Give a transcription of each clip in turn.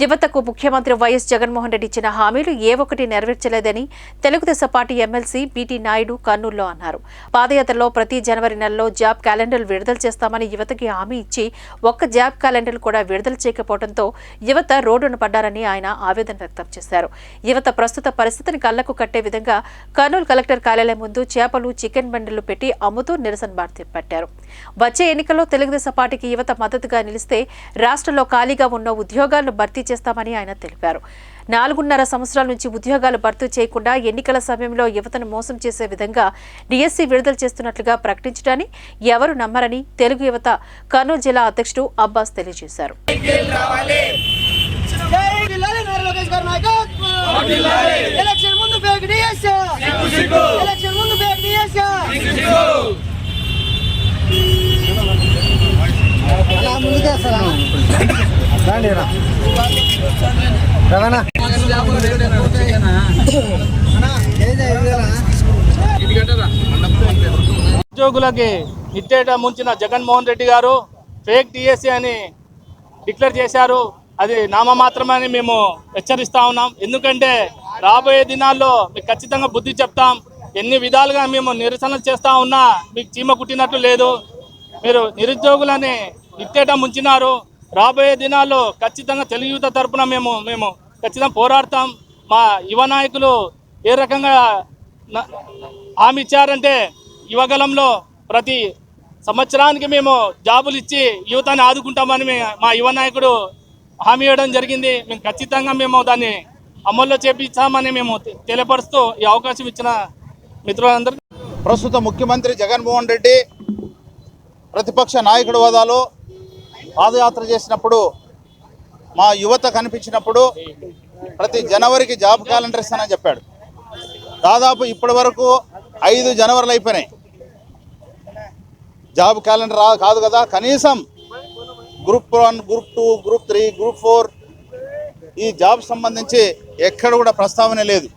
యువతకు ముఖ్యమంత్రి వైఎస్ జగన్మోహన్ రెడ్డి ఇచ్చిన హామీలు ఏ ఒక్కటి నెరవేర్చలేదని Telugu Desam party MLC BT Naidu కర్నూలులో అన్నారు. పాదయాత్రలో ప్రతి జనవరి నెలలో జాబ్ క్యాలెండర్లు విడుదల చేస్తామని యువతకి హామీ ఇచ్చి ఒక్క జాబ్ క్యాలెండర్ కూడా విడుదల చేయకపోవడంతో యువత రోడ్డున పడ్డారని ఆయన ఆవేదన వ్యక్తం చేశారు. యువత ప్రస్తుత పరిస్థితిని కళ్ళకు కట్టే విధంగా కర్నూలు కలెక్టర్ కార్యాలయం ముందు చేపలు చికెన్ బండిలు పెట్టి అమ్ముతూ నిరసన బాట పట్టారు వచ్చే ఎన్నికల్లో తెలుగుదేశం పార్టీకి యువత మద్దతుగా నిలిస్తే రాష్ట్రంలో ఖాళీగా ఉన్న ఉద్యోగాలను భర్తీ చేస్తామని ఆయన తెలిపారు. నాలుగున్నర సంవత్సరాల నుంచి ఉద్యోగాలు భర్తీ చేయకుండా ఎన్నికల సమయంలో యువతను మోసం చేసే విధంగా డిఎస్సి విడుదల చేస్తున్నట్లుగా ప్రకటించడాన్ని ఎవరు నమ్మరని తెలుగు యువత కర్నూలు జిల్లా అధ్యక్షుడు అబ్బాస్ తెలియజేశారు. ముందుకే రండి రవాణా. ఉద్యోగులకి నిట్టేట ముంచిన జగన్మోహన్ రెడ్డి గారు ఫేక్ టీఎస్సీ అని డిక్లేర్ చేశారు. అది నామమాత్రమని మేము హెచ్చరిస్తా ఉన్నాం. ఎందుకంటే రాబోయే దినాల్లో మీకు ఖచ్చితంగా బుద్ధి చెప్తాం. ఎన్ని విధాలుగా మేము నిరసన చేస్తా ఉన్నా మీకు చీమ కుట్టినట్లు లేదు. మీరు నిరుద్యోగులని నిట్టేట ముంచినారు. రాబోయే దినాల్లో ఖచ్చితంగా తెలుగు యువత తరపున మేము మేము ఖచ్చితంగా పోరాడతాం. మా యువ నాయకులు ఏ రకంగా హామీ ఇచ్చారంటే యువగలంలో ప్రతి సంవత్సరానికి మేము జాబులు ఇచ్చి యువతని ఆదుకుంటామని మా యువ నాయకుడు హామీ ఇవ్వడం జరిగింది. మేము ఖచ్చితంగా మేము దాన్ని అమల్లో చేపించామని మేము తెలియపరుస్తూ ఈ అవకాశం ఇచ్చిన మిత్రులందరికీ ప్రస్తుత ముఖ్యమంత్రి జగన్మోహన్ రెడ్డి ప్రతిపక్ష నాయకుడు హోదాలో పాదయాత్ర చేసినప్పుడు మా యువత కనిపించినప్పుడు ప్రతి జనవరికి జాబ్ క్యాలెండర్ ఇస్తానని చెప్పాడు. దాదాపు ఇప్పటి వరకు ఐదు జనవరిలు అయిపోయినాయి. జాబ్ క్యాలెండర్ కాదు కదా కనీసం group one group two group three group four ఈ జాబ్ సంబంధించి ఎక్కడ కూడా ప్రస్తావన లేదు.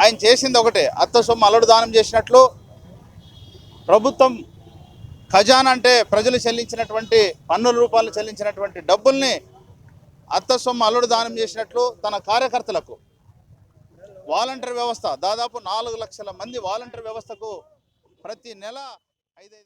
ఆయన చేసింది ఒకటే అత్త సొమ్ము అల్లుడు దానం చేసినట్లు ప్రభుత్వం ఖజానా అంటే ప్రజలు చెల్లించినటువంటి పన్నుల రూపాయలు చెల్లించినటువంటి డబ్బుల్ని అత్త సొమ్ము అల్లుడు దానం చేసినట్లు తన కార్యకర్తలకు వాలంటీర్ వ్యవస్థ దాదాపు నాలుగు లక్షల మంది వాలంటీర్ వ్యవస్థకు ప్రతి నెల ఐదైదు